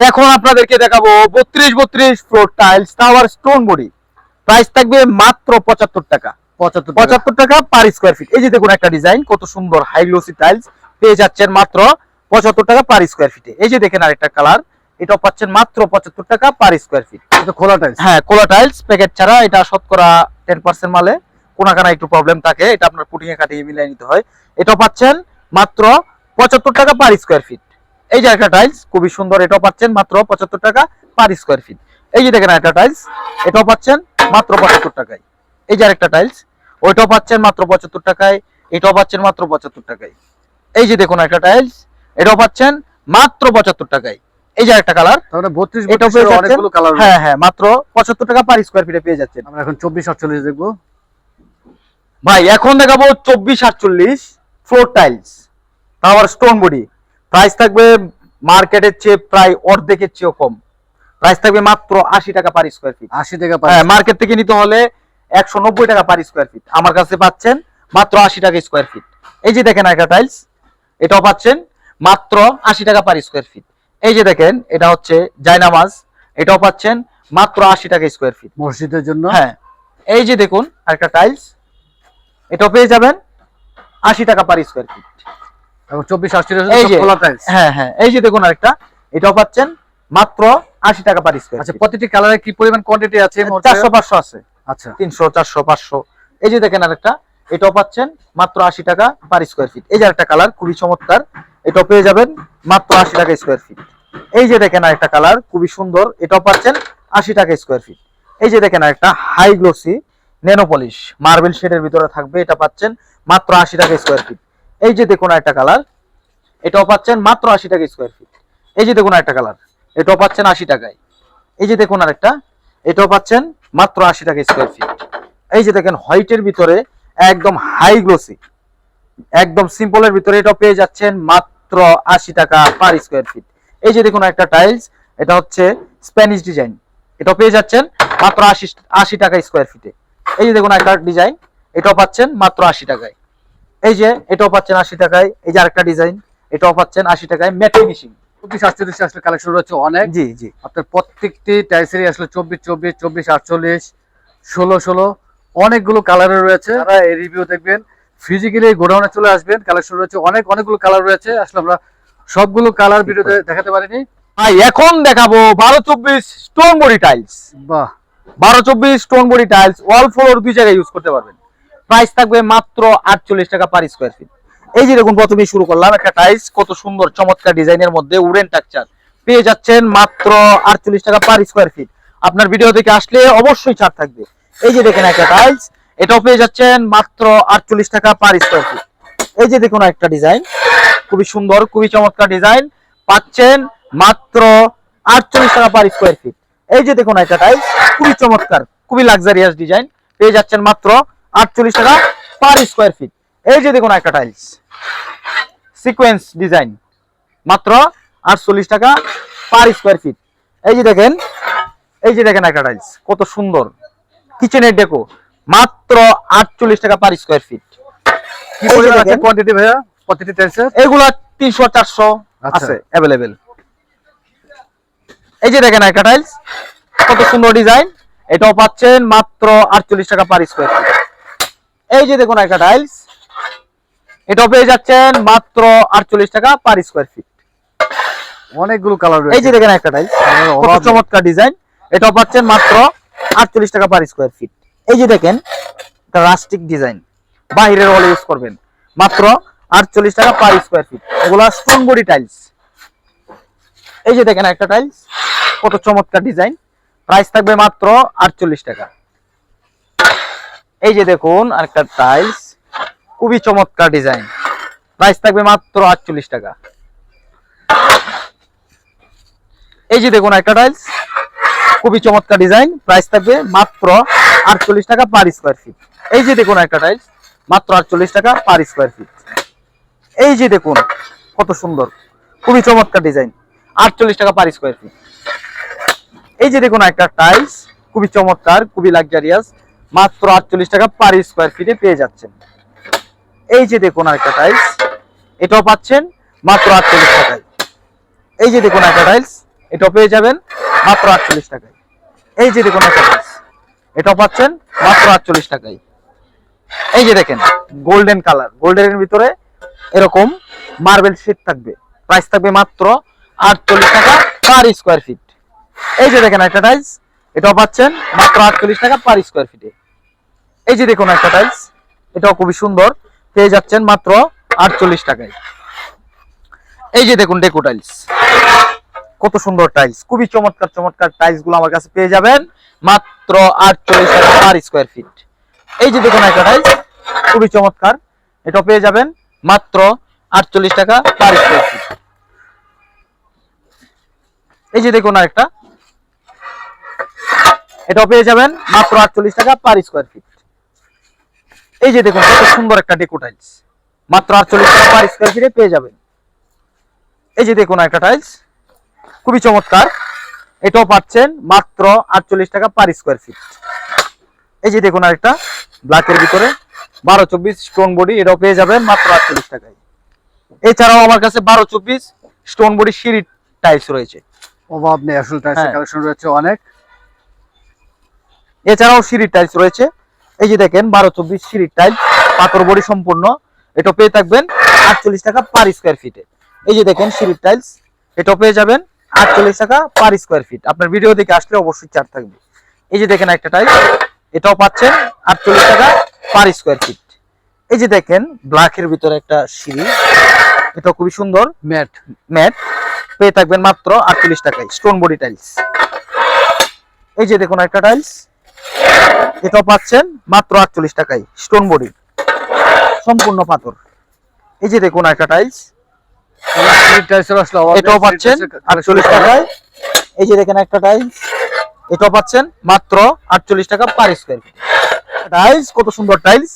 এখন আপনাদেরকে দেখাবো বত্রিশ বত্রিশ floor tiles tower stone body price থাকবে মাত্র পঁচাত্তর টাকা। পঁচাত্তর পঁচাত্তর টাকা পার স্কোয়ার ফিট এই যে দেখুন একটা ডিজাইন কত সুন্দর হাই গ্লোসি টাইলস পেয়ে যাচ্ছেন মাত্র পঁচাত্তর টাকা পার স্কোয়ার ফিটে এই যে দেখেন আরেকটা কালার এটাও পাচ্ছেন মাত্র পঁচাত্তর টাকা পার স্কোয়ার ফিট এটা খোলা টাইলস হ্যাঁ কোলা টাইলস প্যাকেট ছাড়া এটা শতকরা টেন পার্সেন্ট মালে। কোনাকানা একটু প্রবলেম থাকে এটা আপনার পুটিং এ কাটিয়ে মিলিয়ে নিতে হয়। এটাও পাচ্ছেন মাত্র পঁচাত্তর টাকা পার স্কোয়ার ফিট এই যে একটা টাইলস খুবই সুন্দর এটাও পাচ্ছেন মাত্র পঁচাত্তর টাকা পার স্কোয়ার ফিট এই যে দেখেন একটা টাইলস এটাও পাচ্ছেন মাত্র পঁচাত্তর টাকায়। এই যে আরেকটা টাইলস ওইটাও পাচ্ছেন মাত্র পঁচাত্তর টাকায় এটাও পাচ্ছেন মাত্র পঁচাত্তর টাকায়। এই যে দেখুন একটা টাইলস এটাও পাচ্ছেন মাত্র পঁচাত্তর টাকায়। এই যে একটা কালার তাহলে বত্রিশ পেয়ে অনেকগুলো কালার হ্যাঁ হ্যাঁ মাত্র পঁচাত্তর টাকা পার স্কোয়ার ফিটে পেয়ে যাচ্ছেন। আমরা এখন চব্বিশ আটচল্লিশ দেখব। ভাই এখন দেখাবো চব্বিশ আটচল্লিশ ফ্লোর টাইলস তারপর স্টোন বডি প্রাইস থাকবে মার্কেটের চেয়ে প্রায় অর্ধেকের চেয়েও কম। প্রাইস থাকবে মাত্র আশি টাকা পার স্কোয়ার ফিট আশি টাকা হ্যাঁ মার্কেট থেকে নিতে হলে একশো নব্বই টাকা পার স্কোয়ার ফিট আমার কাছে পাচ্ছেন মাত্র আশি টাকা স্কোয়ার ফিট এই যে দেখেন একটা টাইলস এটাও পাচ্ছেন মাত্র আশি টাকা পার স্কোয়ার ফিট এই যে দেখেন এটা হচ্ছে জায়নামাজ এটাও পাচ্ছেন মাত্র আশি টাকা স্কোয়ার ফিট মসজিদের জন্য? হ্যাঁ এই যে দেখুন একটা টাইলস এটাও পেয়ে যাবেন আশি টাকা পার স্কোয়ার ফিট এবং চব্বিশ আটচল্লিশ এই যে খোলা টাইলস হ্যাঁ হ্যাঁ এই যে দেখুন আরেকটা এটাও পাচ্ছেন মাত্র আশি টাকা পার স্কোয়ার আচ্ছা প্রতিটি কালারে কি পরিমাণ কোয়ান্টিটি আছে আছে। আচ্ছা। তিনশো চারশো পাঁচশো। এই যে দেখেন আরেকটা এটাও পাচ্ছেন মাত্র আশি টাকা পার স্কোয়ার ফিট এই যে আরেকটা কালার খুবই চমৎকার এটাও পেয়ে যাবেন মাত্র আশি টাকা স্কোয়ার ফিট এই যে দেখেন আরেকটা কালার খুবই সুন্দর এটাও পাচ্ছেন আশি টাকা স্কোয়ার ফিট এই যে দেখেন আরেকটা high glossy nano polish marble শেডের ভিতরে থাকবে এটা পাচ্ছেন মাত্র আশি টাকা স্কোয়ার ফিট এই যে দেখুন একটা কালার এটাও পাচ্ছেন মাত্র আশি টাকা স্কোয়ার ফিট এই যে দেখুন একটা কালার এটাও পাচ্ছেন আশি টাকায়। এই যে দেখুন আরেকটা এটাও পাচ্ছেন মাত্র আশি টাকা স্কোয়ার ফিট এই যে দেখেন হোয়াইটের ভিতরে একদম হাই গ্লোসি একদম সিম্পলের ভিতরে এটা পেয়ে যাচ্ছেন মাত্র আশি টাকা পার স্কোয়ার ফিট এই যে দেখুন একটা টাইলস এটা হচ্ছে স্প্যানিশ ডিজাইন এটা পেয়ে যাচ্ছেন মাত্র আশি আশি টাকা স্কোয়ার ফিটে এই যে দেখুন একটা ডিজাইন এটাও পাচ্ছেন মাত্র আশি টাকায়। এই যে এটাও পাচ্ছেন আশি টাকায়। এই যে আরেকটা ডিজাইন এটাও পাচ্ছেন আশি টাকায়। ম্যাট চব্বিশ আটচল্লিশ আসলে কালেকশন রয়েছে অনেক। জি জি। আপনার প্রত্যেকটি আসলে চব্বিশ চব্বিশ চব্বিশ আটচল্লিশ ষোলো ষোলো অনেকগুলো কালারের রয়েছে। এই রিভিউ দেখবেন ফিজিক্যালি গোডাউনে চলে আসবেন কালেকশন রয়েছে অনেক অনেকগুলো কালার রয়েছে। আসলে আমরা সবগুলো কালার ভিডিওতে দেখাতে পারিনি। ভাই এখন দেখাবো বারো চব্বিশ স্টোন বডি টাইলস বাহ। বারো চব্বিশ stone body tiles wall floor দুই জায়গায় ইউজ করতে পারবেন। প্রাইস থাকবে মাত্র আটচল্লিশ টাকা পার স্কোয়ার ফিট এই যে দেখুন, প্রথমে শুরু করলাম একটা টাইলস কত সুন্দর চমৎকার ডিজাইনের মধ্যে উডেন টাকচার পেয়ে যাচ্ছেন মাত্র আটচল্লিশ টাকা পার স্কোয়ার ফিট আপনার ভিডিও থেকে আসলে অবশ্যই ছাড় থাকবে। এই যে দেখেন একটা টাইলস এটাও পেয়ে যাচ্ছেন মাত্র আটচল্লিশ টাকা পার স্কোয়ার ফিট এই যে দেখুন একটা ডিজাইন খুবই সুন্দর, খুবই চমৎকার ডিজাইন পাচ্ছেন মাত্র আটচল্লিশ টাকা পার স্কোয়ার ফিট এই যে দেখুন একটা টাইলস খুবই চমৎকার, খুবই লাক্সারিয়াস ডিজাইন পেয়ে যাচ্ছেন মাত্র আটচল্লিশ টাকা পার স্কোয়ার ফিট এই যে দেখুন একটা টাইলস সিকোয়েন্স ডিজাইন মাত্র আটচল্লিশ টাকা পার স্কোয়ার ফিট এই যে দেখেন এই যে দেখেন একটা টাইলস কত সুন্দর। কিচেনের ডেকো মাত্র আটচল্লিশ টাকা পার স্কোয়ার ফিট কি। কোয়ান্টিটি ভাইয়া? প্রতিটি টাইলসের এগুলা তিনশো চারশো আচ্ছা। আছে অ্যাভেলেবেল এই যে দেখেন একটা টাইলস কত সুন্দর ডিজাইন এটাও পাচ্ছেন মাত্র আটচল্লিশ টাকা পার স্কোয়ার ফিট এই যে দেখুন একটা টাইলস এটাও পেয়ে যাচ্ছেন মাত্র আটচল্লিশ টাকা পার স্কোয়ার ফিট অনেকগুলো কালার এই যে দেখেন একটা টাইলস নেই। চমৎকার ডিজাইন এটাও পাচ্ছেন মাত্র আটচল্লিশ টাকা পার স্কোয়ার ফিট এই যে দেখেন রাস্টিক ডিজাইন বাহিরের হলে ইউজ করবেন। মাত্র আটচল্লিশ টাকা পার স্কোয়ার ফিট এগুলা স্টোন বডি টাইলস এই যে দেখেন একটা টাইলস কত চমৎকার ডিজাইন প্রাইস থাকবে মাত্র আটচল্লিশ টাকা। এই যে দেখুন, আরেকটা টাইলস খুবই চমৎকার ডিজাইন প্রাইস থাকবে মাত্র আটচল্লিশ টাকা। এই যে দেখুন একটা টাইলস খুবই চমৎকার ডিজাইন প্রাইস থাকবে মাত্র আটচল্লিশ টাকা পার স্কোয়ার ফিট এই যে দেখুন একটা টাইলস মাত্র আটচল্লিশ টাকা পার স্কোয়ার ফিট এই যে দেখুন, কত সুন্দর, খুবই চমৎকার ডিজাইন আটচল্লিশ টাকা পার স্কোয়ার ফিট এই যে দেখুন একটা টাইলস খুবই চমৎকার, খুবই লাক্সারিয়াস মাত্র আটচল্লিশ টাকা পার স্কোয়ার ফিটে পেয়ে যাচ্ছেন। এই যে দেখুন আরেকটা টাইলস এটাও পাচ্ছেন মাত্র আটচল্লিশ টাকায়। এই যে দেখুন একটা টাইলস এটাও পেয়ে যাবেন মাত্র আটচল্লিশ টাকায়। এই যে দেখুন একটা টাইলস এটাও পাচ্ছেন মাত্র আটচল্লিশ টাকায়। এই যে দেখেন গোল্ডেন কালার গোল্ডেনের ভিতরে এরকম মার্বেল শীট থাকবে। প্রাইস থাকবে মাত্র আটচল্লিশ টাকা পার স্কোয়ার ফিট এই যে দেখেন একটা টাইলস এটাও পাচ্ছেন মাত্র আটচল্লিশ টাকা পার স্কোয়ার ফিটে এই যে দেখুন একটা টাইলস এটাও খুবই সুন্দর। পেয়ে যাচ্ছেন মাত্র আটচল্লিশ টাকায়। এই যে দেখুন ডেকো টাইলস কত সুন্দর টাইলস খুবই চমৎকার চমৎকার টাইলসগুলো আমার কাছে পেয়ে যাবেন মাত্র আটচল্লিশ টাকা পার স্কোয়ার ফিট এই যে দেখুন একটা টাইলস খুবই চমৎকার এটা পেয়ে যাবেন মাত্র আটচল্লিশ টাকা পার স্কোয়ার ফিট এই যে দেখুন আরেকটা, এটাও পেয়ে যাবেন মাত্র আটচল্লিশ টাকা পার স্কোয়ার ফিট এই যে দেখুন কত সুন্দর একটা ডেকো টাইলস মাত্র আটচল্লিশ টাকা পার স্কোয়ার ফিটে পেয়ে যাবেন। এই যে দেখুন একটা টাইলস খুবই চমৎকার। এটাও পাচ্ছেন মাত্র আটচল্লিশ টাকা পার স্কোয়ার ফিট এই যে দেখুন আরেকটা ব্ল্যাকের ভিতরে। বারো চব্বিশ স্টোন বডি এটাও পেয়ে যাবেন মাত্র আটচল্লিশ টাকায়। এছাড়াও আমার কাছে বারো চব্বিশ স্টোন বডি সিঁড়ি টাইলস রয়েছে। অভাব নেই আসলে টাইলসের হ্যাঁ। কালেকশন রয়েছে অনেক। এছাড়াও সিঁড়ির টাইলস রয়েছে। এই যে দেখেন বারো চব্বিশ সিঁড়ির টাইলস পাথর বড়ি সম্পূর্ণ। এটা পেয়ে থাকবেন আটচল্লিশ টাকা পার স্কোয়ার ফিটে এই যে দেখেন সিঁড়ির টাইলস এটাও পেয়ে যাবেন আটচল্লিশ টাকা পার স্কোয়ার ফিট আপনার ভিডিও দেখে আসলে অবশ্যই চার থাকবে। এই যে দেখেন একটা টাইলস এটাও পাচ্ছেন আটচল্লিশ টাকা পার স্কোয়ার ফিট এই যে দেখেন ব্ল্যাকের ভিতরে একটা সিঁড়ি এটা খুবই সুন্দর। ম্যাট ম্যাট পেয়ে থাকবেন মাত্র আটচল্লিশ টাকায় স্টোন বডি টাইলস এই যে দেখুন একটা টাইলস এটাও পাচ্ছেন মাত্র আটচল্লিশ টাকায় স্টোন বডি সম্পূর্ণ পাথর। এই যে দেখুন একটা টাইলস। এটাও পাচ্ছেন আটচল্লিশ টাকায়। এই যে দেখেন একটা টাইলস এটাও পাচ্ছেন মাত্র আটচল্লিশ টাকা পার স্কোয়ার টাইলস কত সুন্দর টাইলস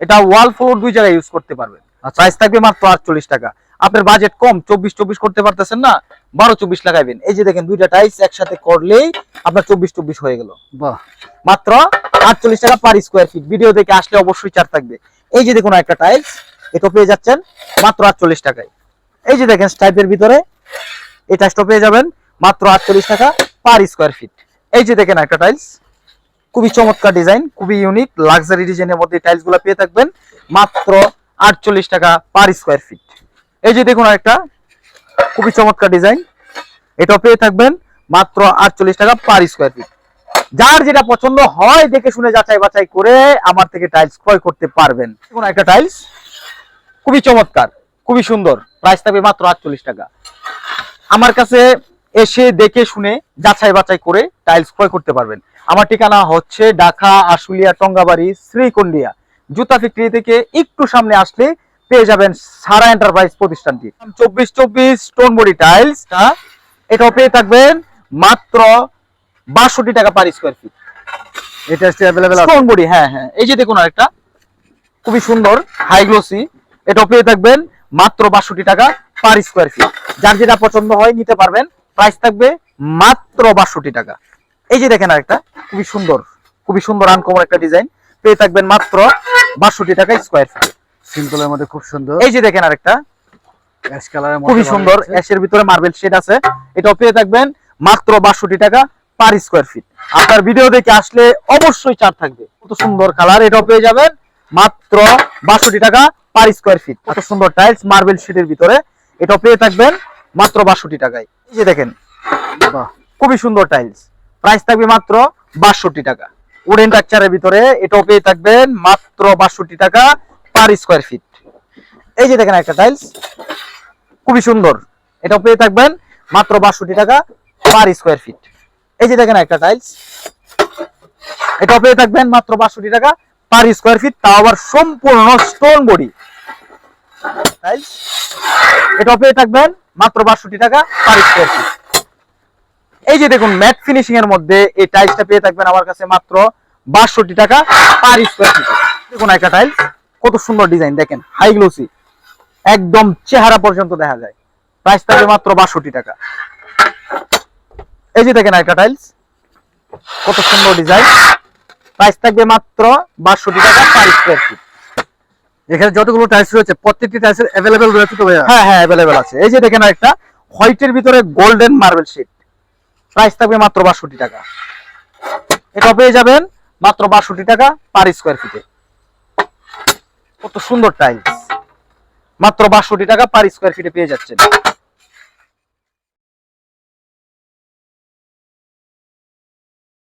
এটা ওয়াল ফ্লোর দুই জায়গায় ইউজ করতে পারবেন। আচ্ছা। প্রাইস থাকবে মাত্র আটচল্লিশ টাকা। আপনার বাজেট কম চব্বিশ চব্বিশ করতে পারতেছেন না বারো চব্বিশ লাগাইবেন। এই যে দেখেন দুইটা টাইলস একসাথে করলেই আপনার চব্বিশ চব্বিশ হয়ে গেল। বাহ। মাত্র আটচল্লিশ টাকা পার স্কোয়ার ফিট ভিডিও দেখে আসলে অবশ্যই চার থাকবে। এই যে দেখুন একটা টাইলস এটা পেয়ে যাচ্ছেন মাত্র আটচল্লিশ টাকায়। এই যে দেখেন স্টাইপের ভিতরে এই টাইলসটা পেয়ে যাবেন মাত্র আটচল্লিশ টাকা পার স্কোয়ার ফিট এই যে দেখেন একটা টাইলস খুবই চমৎকার ডিজাইন খুবই ইউনিক লাক্সারি ডিজাইনের মধ্যে টাইলসগুলো পেয়ে থাকবেন মাত্র আটচল্লিশ টাকা পার স্কোয়ার ফিট এই যে দেখুন একটা খুবই চমৎকার ডিজাইন। এটাও পেয়ে থাকবেন মাত্র আটচল্লিশ টাকা পার স্কোয়ার ফিট যার যেটা পছন্দ হয় দেখে শুনে যাচাই বাছাই করে আমার থেকে টাইলস ক্রয় করতে পারবেন। দেখুন একটা টাইলস খুবই চমৎকার, খুবই সুন্দর। প্রাইস থাকবে মাত্র আটচল্লিশ টাকা। আমার কাছে এসে দেখে শুনে যাচাই বাছাই করে টাইলস ক্রয় করতে পারবেন। আমার ঠিকানা হচ্ছে ঢাকা, আশুলিয়া, টঙ্গাবাড়ি, শ্রীকুন্ডিয়া। জুতা ফ্যাক্টরি থেকে একটু সামনে আসলে পেয়ে যাবেন সারা এন্টারপ্রাইজ প্রতিষ্ঠানটি। চব্বিশ চব্বিশ স্টোন বডি টাইলস এটাও পেয়ে থাকবেন মাত্র বাষট্টি টাকা পার স্কোয়ার ফিট অ্যাভেলেবেল আছে। স্টোন বডি হ্যাঁ হ্যাঁ। এই যে দেখুন আরেকটা খুবই সুন্দর হাই গ্লোসি এটাও পেয়ে থাকবেন মাত্র বাষট্টি টাকা পার স্কোয়ার ফিট যার যেটা পছন্দ হয় নিতে পারবেন প্রাইস থাকবে মাত্র বাষট্টি টাকা। এই যে দেখেন আরেকটা খুবই সুন্দর খুবই সুন্দর আনকমন একটা ডিজাইন পেয়ে থাকবেন মাত্র বাষট্টি টাকা স্কোয়ার ফিট সিম্পলের মধ্যে খুব সুন্দর। এই যে দেখেন আরেকটা। অ্যাশ কালারের মধ্যে খুবই সুন্দর। অ্যাশের ভিতরে মার্বেল শেড আছে। এটাও পেয়ে থাকবেন মাত্র বাষট্টি টাকা পার স্কোয়ার ফিট আপনার ভিডিও দেখে আসলে অবশ্যই চার থাকবে। কত সুন্দর কালার এটাও পেয়ে যাবেন মাত্র বাষট্টি টাকা পার স্কোয়ার ফিট কত সুন্দর টাইলস মার্বেল শেডের ভিতরে। এটাও পেয়ে থাকবেন মাত্র বাষট্টি টাকায়। এই যে দেখেন বাহ। খুবই সুন্দর টাইলস প্রাইস থাকবে মাত্র বাষট্টি টাকা। উডেন টাকচারের ভিতরে এটাও পেয়ে থাকবেন মাত্র বাষট্টি টাকা পার স্কোয়ার ফিট এই যে দেখেন একটা টাইলস খুবই সুন্দর। এটাও পেয়ে থাকবেন মাত্র বাষট্টি টাকা পার স্কোয়ার ফিট এই যে দেখেন একটা টাইলস এটাও পেয়ে থাকবেন মাত্র বাষট্টি টাকা পার স্কোয়ার ফিট তাও আবার সম্পূর্ণ স্টোন বডি টাইলস এটাও পেয়ে থাকবেন মাত্র বাষট্টি টাকা পার স্কোয়ার ফিট এই যে দেখুন ম্যাট ফিনিশিং এর মধ্যে এই টাইলসটা পেয়ে থাকবেন আমার কাছে মাত্র বাষট্টি টাকা পার স্কোয়ার ফিট দেখুন একটা টাইলস কত সুন্দর ডিজাইন দেখেন হাই গ্লোসি একদম চেহারা পর্যন্ত দেখা যায়। প্রাইস থাকবে মাত্র বাষট্টি টাকা। এই যে দেখেন একটা টাইলস কত সুন্দর ডিজাইন প্রাইস থাকবে মাত্র বাষট্টি টাকা পার স্কোয়ার ফিট এখানে যতগুলো টাইলস রয়েছে প্রত্যেকটি টাইলস অ্যাভেলেবেল রয়েছে তো ভাইয়া? হ্যাঁ হ্যাঁ অ্যাভেলেবেল আছে। এই যে দেখেন একটা হোয়াইটের ভিতরে গোল্ডেন মার্বেল শিট প্রাইস থাকবে মাত্র বাষট্টি টাকা। এটা পেয়ে যাবেন মাত্র বাষট্টি টাকা পার স্কোয়ার ফিটে কত সুন্দর টাইলস মাত্র বাষট্টি টাকা পার স্কোয়ার ফিটে পেয়ে যাচ্ছেন।